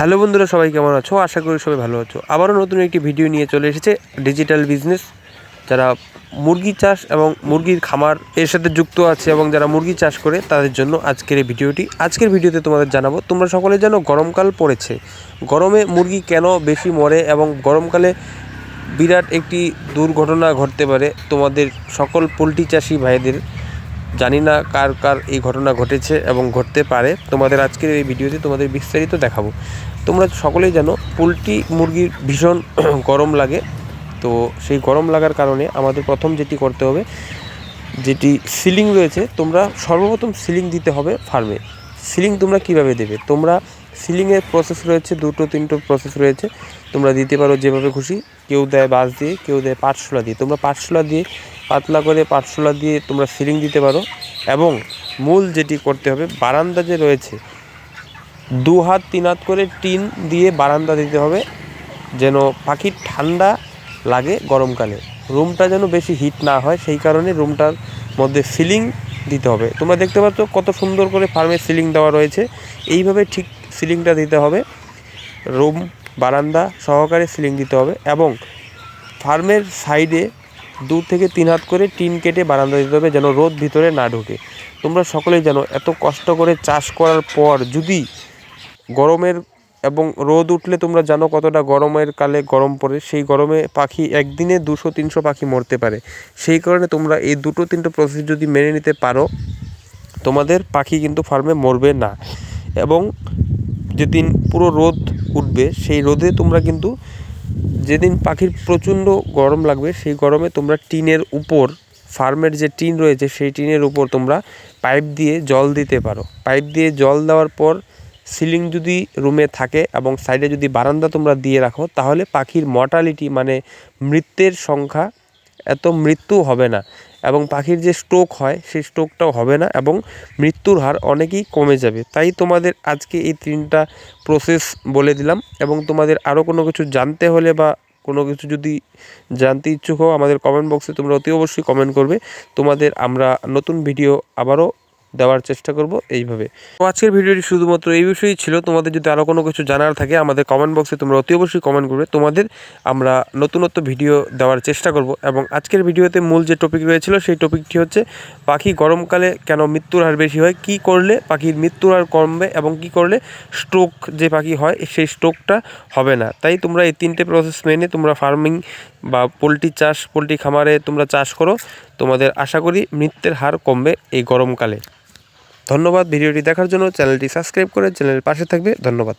Hello বন্ধুরা, সবাই কেমন আছো? আশা করি সবাই ভালো আছো। আবারও নতুন একটি ভিডিও নিয়ে চলে এসেছে ডিজিটাল বিজনেস। যারা মুরগি চাষ এবং মুরগির খামার এর সাথে যুক্ত আছে এবং যারা মুরগি চাষ করে, তাদের জন্য আজকের এই ভিডিওটি। আজকের ভিডিওতে তোমাদের জানাব, তোমরা সকলে জানো গরমকাল পড়েছে। গরমে মুরগি কেন বেশি মরে এবং গরমকালে বিরাট একটি দুর্ঘটনা ঘটতে পারে তোমাদের সকল পোলট্রি চাষি ভাইদের। জানি না কার কার এই ঘটনা ঘটেছে এবং ঘটতে পারে। তোমাদের আজকের এই ভিডিওতে তোমাদের বিস্তারিত দেখাবো। তোমরা সকলেই জানো, পোলট্রি মুরগির ভীষণ গরম লাগে। তো সেই গরম লাগার কারণে আমাদের প্রথম যেটি করতে হবে, যেটি সিলিং রয়েছে, তোমরা সর্বপ্রথম সিলিং দিতে হবে ফার্মে। সিলিং তোমরা কীভাবে দেবে? তোমরা সিলিংয়ের প্রসেস রয়েছে, দুটো তিনটো প্রসেস রয়েছে। তোমরা দিতে পারো যেভাবে খুশি। কেউ দেয় বাঁশ দিয়ে, কেউ দেয় পাটশোলা দিয়ে। তোমরা পাটশোলা দিয়ে, পাতলা করে পাটশোলা দিয়ে তোমরা সিলিং দিতে পারো। এবং মূল যেটি করতে হবে, বারান্দা যে রয়েছে, দু হাত, তিন হাত করে টিন দিয়ে বারান্দা দিতে হবে, যেন পাখির ঠান্ডা লাগে গরমকালে। রুমটা যেন বেশি হিট না হয়, সেই কারণে রুমটার মধ্যে সিলিং দিতে হবে। তোমরা দেখতে পাচ্ছ কত সুন্দর করে ফার্মে সিলিং দেওয়া রয়েছে। এইভাবে ঠিক সিলিংটা দিতে হবে। রুম, বারান্দা সহকারে সিলিং দিতে হবে এবং ফার্মের সাইডে দু থেকে তিন হাত করে টিন কেটে বারান্দা দিতে হবে যেন রোদ ভিতরে না ঢোকে। তোমরা সকলেই জানো, এত কষ্ট করে চাষ করার পর যদি গরমের এবং রোদ উঠলে তোমরা জানো কতটা গরমের কালে গরম পড়ে। সেই গরমে পাখি একদিনে দুশো, তিনশো পাখি মরতে পারে। সেই কারণে তোমরা এই দুটো, তিনটে প্রসেস যদি মেনে নিতে পারো, তোমাদের পাখি কিন্তু ফার্মে মরবে না। এবং যেদিন পুরো রোদ উঠবে, সেই রোদে তোমরা কিন্তু যেদিন পাখির প্রচণ্ড গরম লাগবে, সেই গরমে তোমরা টিনের উপর, ফার্মের যে টিন রয়েছে, সেই টিনের উপর তোমরা পাইপ দিয়ে জল দিতে পারো। পাইপ দিয়ে জল দেওয়ার পর সিলিং যদি রুমে থাকে এবং সাইডে যদি বারান্দা তোমরা দিয়ে রাখো, তাহলে পাখির মর্টালিটি মানে মৃত্যের সংখ্যা এত মৃত্যু হবে না। এবং পাখির যে স্ট্রোক হয়, সেই স্ট্রোকটাও হবে না এবং মৃত্যুর হার অনেকই কমে যাবে। তাই তোমাদের আজকে এই তিনটা প্রসেস বলে দিলাম এবং তোমাদের আরও কোনো কিছু জানতে হলে বা কোনো কিছু যদি জানতে ইচ্ছুক হও, আমাদের কমেন্ট বক্সে তোমরা অতি অবশ্যই কমেন্ট করবে। তোমাদের আমরা নতুন ভিডিও আবারও দেওয়ার চেষ্টা করব এইভাবে। তো আজকের ভিডিওটি শুধুমাত্র এই বিষয়েই ছিল। তোমাদের যদি আরও কোনো কিছু জানার থাকে, আমাদের কমেন্ট বক্সে তোমরা অতি অবশ্যই কমেন্ট করবে। তোমাদের আমরা নতুনত্ব ভিডিও দেওয়ার চেষ্টা করব। এবং আজকের ভিডিওতে মূল যে টপিক রয়েছিল, সেই টপিকটি হচ্ছে, পাখি গরমকালে কেন মৃত্যুর হার বেশি হয়? কি করলে পাখির মৃত্যুর হার কমবে এবং কি করলে স্ট্রোক যে পাখি হয়, সেই স্ট্রোকটা হবে না? তাই তোমরা এই তিনটে প্রসেস মেনে তোমরা ফার্মিং বা পোলট্রি চাষ, পোলট্রি খামারে তোমরা চাষ করো, তোমাদের আশা করি মৃত্যুর হার কমবে এই গরমকালে। ধন্যবাদ ভিডিওটি দেখার জন্য। চ্যানেলটি সাবস্ক্রাইব করে চ্যানেলের পাশে থাকবে। ধন্যবাদ।